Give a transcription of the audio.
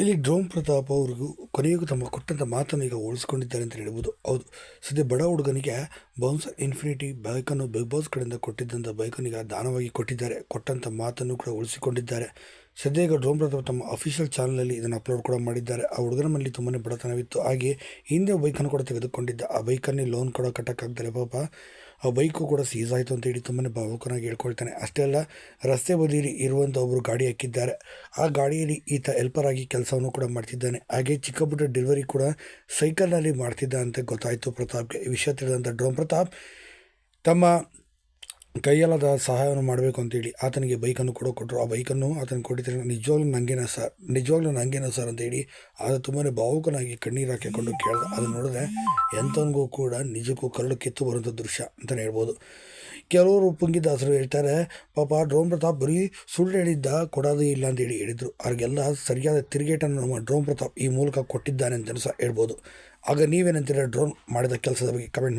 ಇಲ್ಲಿ ಡ್ರೋಮ್ ಪ್ರತಾಪ್ ಅವ್ರಿಗೂ ಕೊನೆಗೂ ತಮ್ಮ ಕೊಟ್ಟಂಥ ಮಾತನ್ನು ಈಗ ಉಳಿಸ್ಕೊಂಡಿದ್ದಾರೆ ಅಂತ ಹೇಳ್ಬೋದು. ಹೌದು, ಸದ್ಯ ಬಡ ಹುಡುಗನಿಗೆ ಬೌನ್ಸರ್ ಇನ್ಫಿನಿಟಿ ಬೈಕನ್ನು ಬಿಗ್ ಬಾಸ್ ಕಡೆಯಿಂದ ಕೊಟ್ಟಿದ್ದಂಥ ಈಗ ದಾನವಾಗಿ ಕೊಟ್ಟಿದ್ದಾರೆ. ಕೊಟ್ಟಂಥ ಮಾತನ್ನು ಕೂಡ ಉಳಿಸಿಕೊಂಡಿದ್ದಾರೆ. ಸದ್ಯ ಈಗ ಪ್ರತಾಪ್ ತಮ್ಮ ಅಫಿಷಿಯಲ್ ಚಾನಲಲ್ಲಿ ಇದನ್ನು ಅಪ್ಲೋಡ್ ಕೂಡ ಮಾಡಿದ್ದಾರೆ. ಆ ಹುಡುಗನ ಮನೆಯಲ್ಲಿ ತುಂಬಾ ಬಡತನವಿತ್ತು. ಹಾಗೆ ಹಿಂದೆ ಬೈಕನ್ನು ಕೂಡ ತೆಗೆದುಕೊಂಡಿದ್ದ. ಆ ಬೈಕನ್ನೇ ಲೋನ್ ಕೂಡ ಕಟ್ಟಕ್ಕಾಗ್ತಾರೆ ಪಾಪ. ಆ ಬೈಕು ಕೂಡ ಸೀಸ್ ಆಯಿತು ಅಂತ ಹೇಳಿ ತುಂಬಾ ಭಾವುಕನಾಗಿ ಹೇಳ್ಕೊಳ್ತಾನೆ. ಅಷ್ಟೇ ಅಲ್ಲ, ರಸ್ತೆ ಬದಿಯಲ್ಲಿ ಇರುವಂಥ ಒಬ್ಬರು ಗಾಡಿ ಹಾಕಿದ್ದಾರೆ. ಆ ಗಾಡಿಯಲ್ಲಿ ಈತ ಹೆಲ್ಪರ್ ಆಗಿ ಕೆಲಸವನ್ನು ಕೂಡ ಮಾಡ್ತಿದ್ದಾನೆ. ಹಾಗೆ ಚಿಕ್ಕ ಪುಟ್ಟ ಡೆಲಿವರಿ ಕೂಡ ಸೈಕಲ್ನಲ್ಲಿ ಮಾಡ್ತಿದ್ದ ಅಂತ ಗೊತ್ತಾಯಿತು ಪ್ರತಾಪ್ಗೆ. ಈ ವಿಷಯ ತಿಳಿದಂಥ ಡ್ರೋಮ್ ಪ್ರತಾಪ್ ತಮ್ಮ ಕೈಯಲ್ಲದ ಸಹಾಯವನ್ನು ಮಾಡಬೇಕು ಅಂತೇಳಿ ಆತನಿಗೆ ಬೈಕನ್ನು ಕೂಡ ಕೊಟ್ಟರು. ಆ ಬೈಕನ್ನು ಆತನಿಗೆ ಕೊಟ್ಟಿದ್ದರೆ ನಿಜವಾಗ್ಲೂ ನನಗೇನ ಸರ್? ನಿಜವಾಗ್ಲೂ ನನಗೇನ ಸರ್ ಅಂತೇಳಿ ಆತ ತುಂಬಾ ಭಾವುಕನಾಗಿ ಕಣ್ಣೀರು ಹಾಕಿಕೊಂಡು ಕೇಳ್ದ. ಅದನ್ನು ನೋಡಿದ್ರೆ ಎಂಥವನಿಗೂ ಕೂಡ ನಿಜಕ್ಕೂ ಕರಳು ಕಿತ್ತು ಬರುವಂಥ ದೃಶ್ಯ ಅಂತಲೇ ಹೇಳ್ಬೋದು. ಕೆಲವರು ಪುಂಗಿದಾಸರು ಹೇಳ್ತಾರೆ, ಪಾಪ ಡ್ರೋಮ್ ಪ್ರತಾಪ್ ಬರೀ ಸುಳ್ಳು ಹೇಳಿದ್ದ ಕೊಡೋದು ಇಲ್ಲ ಅಂತೇಳಿ ಹೇಳಿದರು. ಅವ್ರಿಗೆಲ್ಲ ಸರಿಯಾದ ತಿರುಗೇಟನ್ನು ನಮ್ಮ ಡ್ರೋಮ್ ಪ್ರತಾಪ್ ಈ ಮೂಲಕ ಕೊಟ್ಟಿದ್ದಾನೆ ಅಂತಲೂ ಸಹ ಹೇಳ್ಬೋದು. ಆಗ ನೀವೇನಂತೀರ ಡ್ರೋನ್ ಮಾಡಿದ ಕೆಲಸದ ಬಗ್ಗೆ ಕಮೆಂಟ್